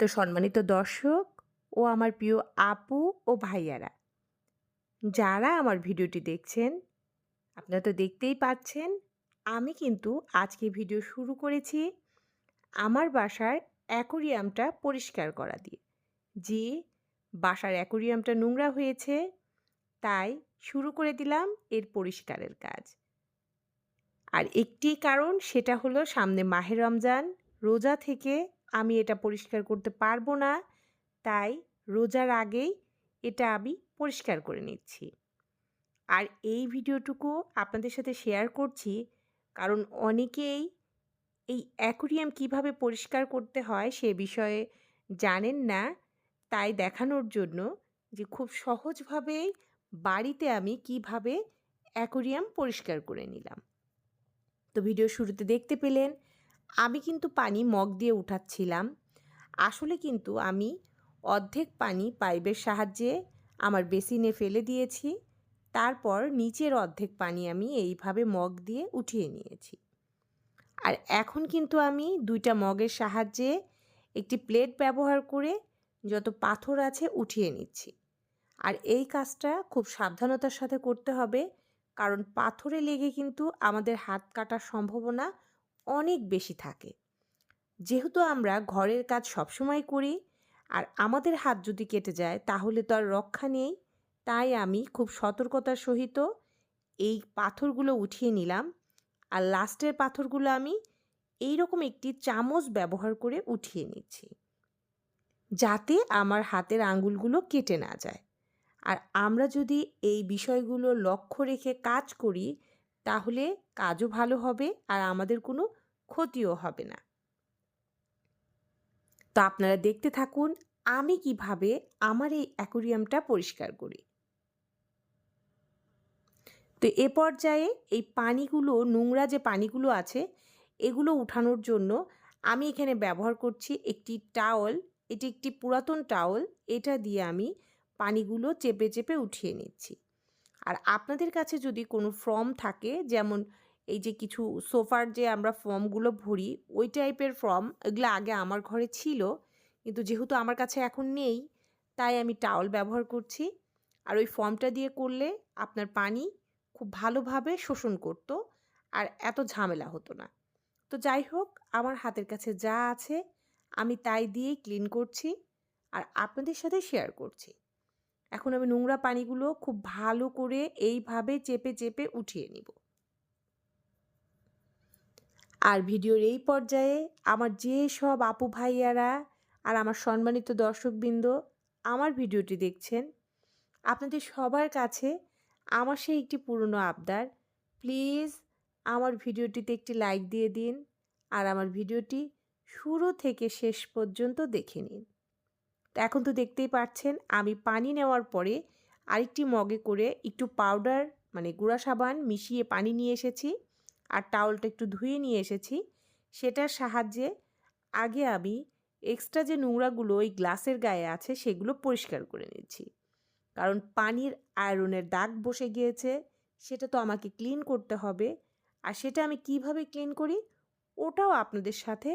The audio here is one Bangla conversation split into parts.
তো সম্মানিত দর্শক ও আমার প্রিয় আপু ও ভাইয়ারা, যারা আমার ভিডিওটি দেখছেন, আপনারা তো দেখতেই পাচ্ছেন, আমি কিন্তু আজকে ভিডিও শুরু করেছি আমার বাসার অ্যাকোরিয়ামটা পরিষ্কার করা দিয়ে। যে বাসার অ্যাকোরিয়ামটা নোংরা হয়েছে, তাই শুরু করে দিলাম এর পরিষ্কারের কাজ। আর একটি কারণ সেটা হলো সামনে মাহে রমজান, রোজা থেকে আমি এটা পরিষ্কার করতে পারব না। তাই রোজার আগেই এটা আমি পরিষ্কার করে নিচ্ছি। আর এই ভিডিওটুকু আপনাদের সাথে শেয়ার করছি কারণ অনেকেই এই অ্যাকোরিয়াম কীভাবে পরিষ্কার করতে হয় সে বিষয়ে জানেন না। তাই দেখানোর জন্য যে খুব সহজভাবেই বাড়িতে আমি কীভাবে অ্যাকোরিয়াম পরিষ্কার করে নিলাম। তো ভিডিও শুরুতে দেখতে পেলেন আমি কিন্তু পানি মগ দিয়ে উঠাচ্ছিলাম। আসলে কিন্তু আমি অর্ধেক পানি পাইপের সাহায্যে আমার বেসিনে ফেলে দিয়েছি। তারপর নিচের অর্ধেক পানি আমি এইভাবে মগ দিয়ে উঠিয়ে নিয়েছি। আর এখন কিন্তু আমি দুইটা মগের সাহায্যে একটি প্লেট ব্যবহার করে যত পাথর আছে উঠিয়ে নিচ্ছি। আর এই কাজটা খুব সাবধানতার সাথে করতে হবে। কারণ পাথরে লেগে কিন্তু আমাদের হাত কাটার সম্ভাবনা অনেক বেশি থাকে। যেহেতু আমরা ঘরের কাজ সবসময় করি আর আমাদের হাত যদি কেটে যায় তাহলে তো আর রক্ষা নেই। তাই আমি খুব সতর্কতার সহিত এই পাথরগুলো উঠিয়ে নিলাম আর লাস্টের পাথরগুলো আমি এই রকম একটি চামচ ব্যবহার করে উঠিয়ে নিচ্ছি যাতে আমার হাতের আঙ্গুলগুলো কেটে না যায়। আর আমরা যদি এই বিষয়গুলো লক্ষ্য রেখে কাজ করি তাহলে কাজও ভালো হবে আর আমাদের কোনো ক্ষতিও হবে না। তো আপনারা দেখতে থাকুন, আমি কীভাবে আমার এই অ্যাকোরিয়ামটা পরিষ্কার করি। তো এ পর্যায়ে এই পানিগুলো, নোংরা যে পানিগুলো আছে, এগুলো উঠানোর জন্য আমি এখানে ব্যবহার করছি একটি টাওয়াল, এটি একটি পুরাতন টাওয়াল, এটা দিয়ে আমি পানিগুলো চেপে চেপে উঠিয়ে নিচ্ছি। আর আপনাদের কাছে যদি কোনো ফর্ম থাকে, যেমন এই যে কিছু সোফার যে আমরা ফর্মগুলো ভরি, ওই টাইপের ফর্ম এগুলো আগে আমার ঘরে ছিল, কিন্তু যেহেতু আমার কাছে এখন নেই, তাই আমি টাওয়াল ব্যবহার করছি। আর ওই ফর্মটা দিয়ে করলে আপনার পানি খুব ভালোভাবে শোষণ করতো, আর এত ঝামেলা হতো না। তো যাই হোক, আমার হাতের কাছে যা আছে, আমি তাই দিয়েই ক্লিন করছি, আর আপনাদের সাথে শেয়ার করছি। এখন আমি নোংরা পানিগুলো খুব ভালো করে এইভাবে চেপে চেপে উঠিয়ে নিব। আর ভিডিওর এই পর্যায়ে আমার যে সব আপু ভাইয়ারা আর আমার সম্মানিত দর্শকবৃন্দ আমার ভিডিওটি দেখছেন, আপনাদের সবার কাছে আমার সেই একটি পুরনো আবদার। প্লিজ আমার ভিডিওটিতে একটি লাইক দিয়ে দিন আর আমার ভিডিওটি শুরু থেকে শেষ পর্যন্ত দেখে নিন। এখন তো দেখতেই পাচ্ছেন, আমি পানি নেওয়ার পরে আরেকটি মগে করে একটু পাউডার মানে গুঁড়া সাবান মিশিয়ে পানি নিয়ে এসেছি। আর টাওয়ালটা একটু ধুয়ে নিয়ে এসেছি। সেটার সাহায্যে আগে আমি এক্সট্রা যে নোংরাগুলো ওই গ্লাসের গায়ে আছে, সেগুলো পরিষ্কার করে নিচ্ছি। কারণ পানির আয়রনের দাগ বসে গিয়েছে, সেটা তো আমাকে ক্লিন করতে হবে। আর সেটা আমি কীভাবে ক্লিন করি, ওটাও আপনাদের সাথে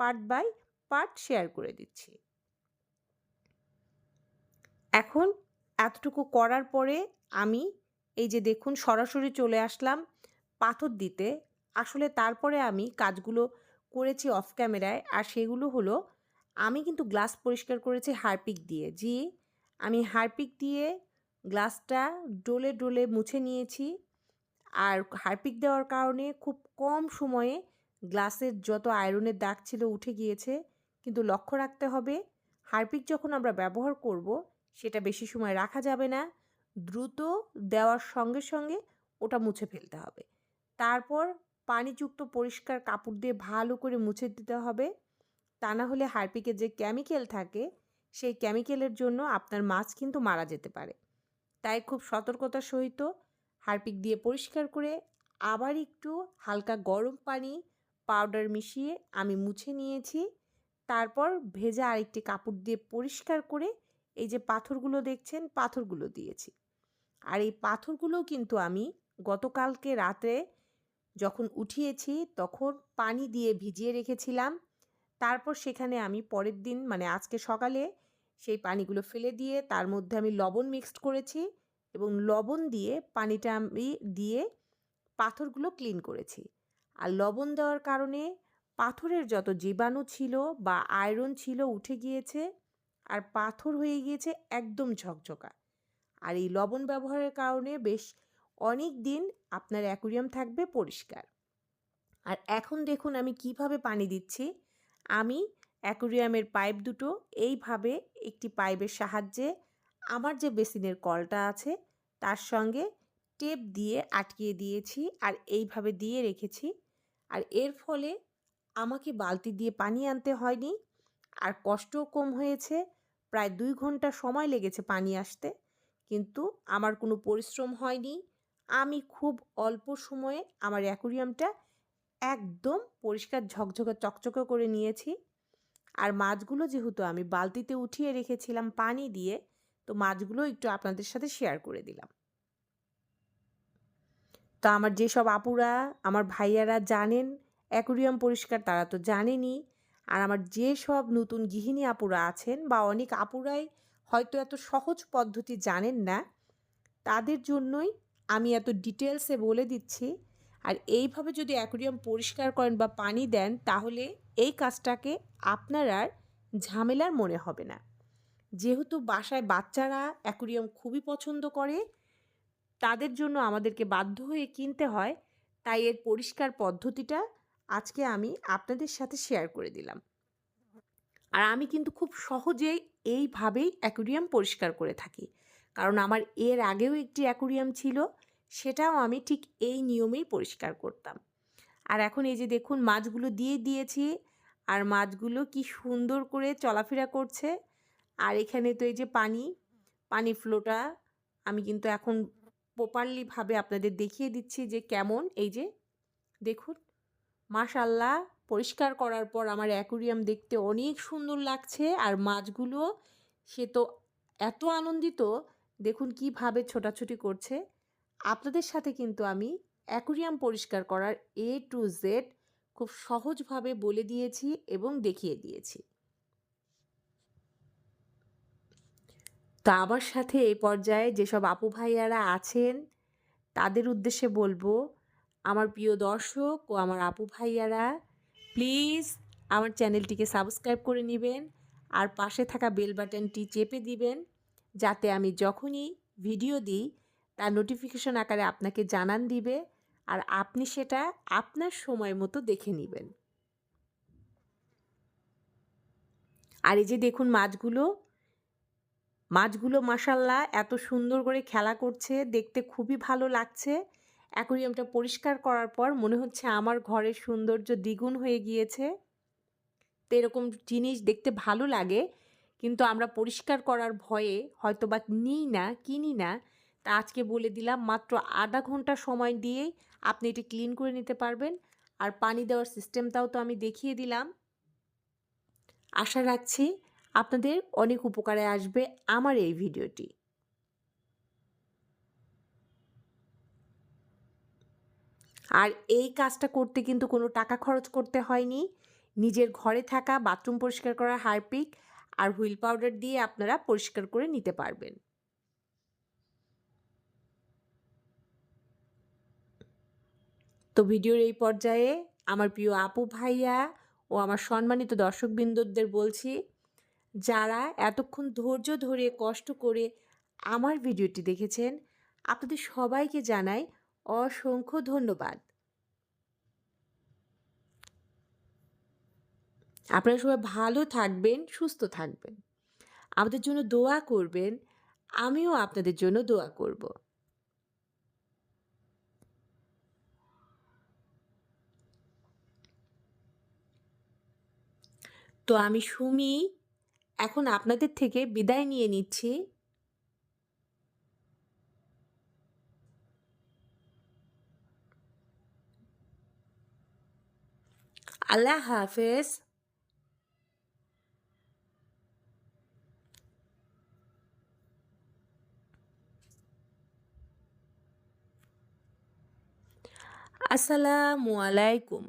পার্ট বাই পার্ট শেয়ার করে দিচ্ছি। এখন এতটুকু করার পরে আমি এই যে দেখুন সরাসরি চলে আসলাম। পাথর দিতে। আসলে তারপরে আমি কাজগুলো করেছি অফ ক্যামেরায় আর সেগুলো হলো, আমি কিন্তু গ্লাস পরিষ্কার করেছি হারপিক দিয়ে। জি, আমি হারপিক দিয়ে গ্লাসটা ডোলে ডোলে মুছে নিয়েছি। আর হারপিক দেওয়ার কারণে খুব কম সময়ে গ্লাসের যত আয়রনের দাগ ছিল উঠে গিয়েছে। কিন্তু লক্ষ্য রাখতে হবে, হারপিক যখন আমরা ব্যবহার করব, সেটা বেশি সময় রাখা যাবে না। দ্রুত দেওয়ার সঙ্গে সঙ্গে ওটা মুছে ফেলতে হবে। তারপর পানিযুক্ত পরিষ্কার কাপড় দিয়ে ভালো করে মুছে দিতে হবে। তা না হলে হারপিকে যে কেমিক্যাল থাকে, সেই কেমিক্যালের জন্য আপনার মাছ কিন্তু মারা যেতে পারে। তাই খুব সতর্কতার সহিত হারপিক দিয়ে পরিষ্কার করে আবার একটু হালকা গরম পানি, পাউডার মিশিয়ে আমি মুছে নিয়েছি। তারপর ভেজা আরেকটি কাপড় দিয়ে পরিষ্কার করে এই যে পাথরগুলো দেখছেন, পাথরগুলো দিয়েছি। আর এই পাথরগুলোও কিন্তু আমি গতকালকে রাতে যখন উঠিয়েছি তখন পানি দিয়ে ভিজিয়ে রেখেছিলাম। তারপর সেখানে আমি পরের দিন মানে আজকে সকালে সেই পানিগুলো ফেলে দিয়ে তার মধ্যে আমি লবণ মিক্সড করেছি এবং লবণ দিয়ে পানিটা আমি দিয়ে পাথরগুলো ক্লিন করেছি। আর লবণ দেওয়ার কারণে পাথরের যত জীবাণু ছিল বা আয়রন ছিল উঠে গিয়েছে আর পাথর হয়ে গিয়েছে একদম ঝকঝকা। আর এই লবণ ব্যবহারের কারণে বেশ অনেক দিন আপনার অ্যাকুরিয়াম থাকবে পরিষ্কার। আর এখন দেখুন আমি কীভাবে পানি দিচ্ছি। আমি অ্যাকুরিয়ামের পাইপ দুটো এইভাবে একটি পাইপের সাহায্যে আমার যে বেসিনের কলটা আছে তার সঙ্গে টেপ দিয়ে আটকিয়ে দিয়েছি আর এইভাবে দিয়ে রেখেছি। আর এর ফলে আমাকে বালতি দিয়ে পানি আনতে হয়নি। আর কষ্টও কম হয়েছে। প্রায় দুই ঘণ্টা সময় লেগেছে পানি আসতে। কিন্তু আমার কোনো পরিশ্রম হয়নি। আমি খুব অল্প সময়ে আমার অ্যাকুরিয়ামটা একদম পরিষ্কার ঝকঝকে চকচকে করে নিয়েছি। আর মাছগুলো যেহেতু আমি বালতিতে উঠিয়ে রেখেছিলাম পানি দিয়ে, তো মাছগুলো একটু আপনাদের সাথে শেয়ার করে দিলাম। তো আমার যেসব আপুরা, আমার ভাইয়ারা জানেন অ্যাকুরিয়াম পরিষ্কার, তারা তো জানেনই। আর আমার যেসব নতুন গৃহিণী আপুরা আছেন বা অনেক আপুরাই হয়তো এত সহজ পদ্ধতি জানেন না, তাদের জন্যই আমি এত ডিটেলসে বলে দিচ্ছি। আর এইভাবে যদি অ্যাকুরিয়াম পরিষ্কার করেন বা পানি দেন, তাহলে এই কাজটাকে আপনার আর ঝামেলার মনে হবে না। যেহেতু বাসায় বাচ্চারা অ্যাকুরিয়াম খুবই পছন্দ করে, তাদের জন্য আমাদেরকে বাধ্য হয়ে কিনতে হয়, তাই এর পরিষ্কার পদ্ধতিটা আজকে আমি আপনাদের সাথে শেয়ার করে দিলাম। আর আমি কিন্তু খুব সহজেই এইভাবেই অ্যাকুরিয়াম পরিষ্কার করে থাকি। কারণ আমার এর আগেও একটি অ্যাকুরিয়াম ছিল, সেটাও আমি ঠিক এই নিয়মেই পরিষ্কার করতাম। আর এখন এই যে দেখুন, মাছগুলো দিয়ে দিয়েছি, আর মাছগুলো কি সুন্দর করে চলাফেরা করছে। আর এখানে তো এই যে পানি পানি ফ্লোটা আমি কিন্তু এখন প্রপারলিভাবে আপনাদের দেখিয়ে দিচ্ছি যে কেমন। এই যে দেখুন মাশাল্লাহ পরিষ্কার করার পর আমার অ্যাকুরিয়াম দেখতে অনেক সুন্দর লাগছে। আর মাছগুলো, সে তো এত আনন্দিত দেখুন কীভাবে ছোটাছুটি করছে। আপনাদের সাথে কিন্তু আমি অ্যাকুরিয়াম পরিষ্কার করার এ টু জেড খুব সহজভাবে বলে দিয়েছি এবং দেখিয়ে দিয়েছি। তা আমার সাথে এই পর্যায়ে যেসব আপু ভাইয়ারা আছেন, তাদের উদ্দেশ্যে বলব, আমার প্রিয় দর্শক ও আমার আপু ভাইয়ারা প্লিজ আমার চ্যানেলটিকে সাবস্ক্রাইব করে নেবেন, আর পাশে থাকা বেল বাটনটি চেপে দিবেন যাতে আমি যখনই ভিডিও দিই, তার নোটিফিকেশন আকারে আপনাকে জানান দিবে আর আপনি সেটা আপনার সময় মতো দেখে নেবেন। আর এই যে দেখুন মাছগুলো মাছগুলো মাসাল্লাহ এত সুন্দর করে খেলা করছে, দেখতে খুবই ভালো লাগছে। অ্যাকোরিয়ামটা পরিষ্কার করার পর মনে হচ্ছে আমার ঘরের সৌন্দর্য দ্বিগুণ হয়ে গিয়েছে। তো এরকম জিনিস দেখতে ভালো লাগে। কিন্তু আমরা পরিষ্কার করার ভয়ে হয়তো বা নিই না, কিনি না। তা আজকে বলে দিলাম, মাত্র আধা ঘণ্টা সময় দিয়েই আপনি এটি ক্লিন করে নিতে পারবেন। আর পানি দেওয়ার সিস্টেমটাও তো আমি দেখিয়ে দিলাম। আশা রাখছি আপনাদের অনেক উপকারে আসবে আমার এই ভিডিওটি। আর এই কাজটা করতে কিন্তু কোনো টাকা খরচ করতে হয়নি। নিজের ঘরে থাকা, বাথরুম পরিষ্কার করা হারপিক আর হুইল পাউডার দিয়ে আপনারা পরিষ্কার করে নিতে পারবেন। তো ভিডিওর এই পর্যায়ে আমার প্রিয় আপু ভাইয়া ও আমার সম্মানিত দর্শকবৃন্দদের বলছি, যারা এতক্ষণ ধৈর্য ধরে কষ্ট করে আমার ভিডিওটি দেখেছেন, আপনাদের সবাইকে জানাই অসংখ্য ধন্যবাদ। আপনারা সবাই ভালো থাকবেন, সুস্থ থাকবেন। আমাদের জন্য দোয়া করবেন, আমিও আপনাদের জন্য দোয়া করব। তো আমি সুমি, এখন আপনাদের থেকে বিদায় নিয়ে নিচ্ছি। আল্লাহ হাফেজ। আসসালামু আলাইকুম।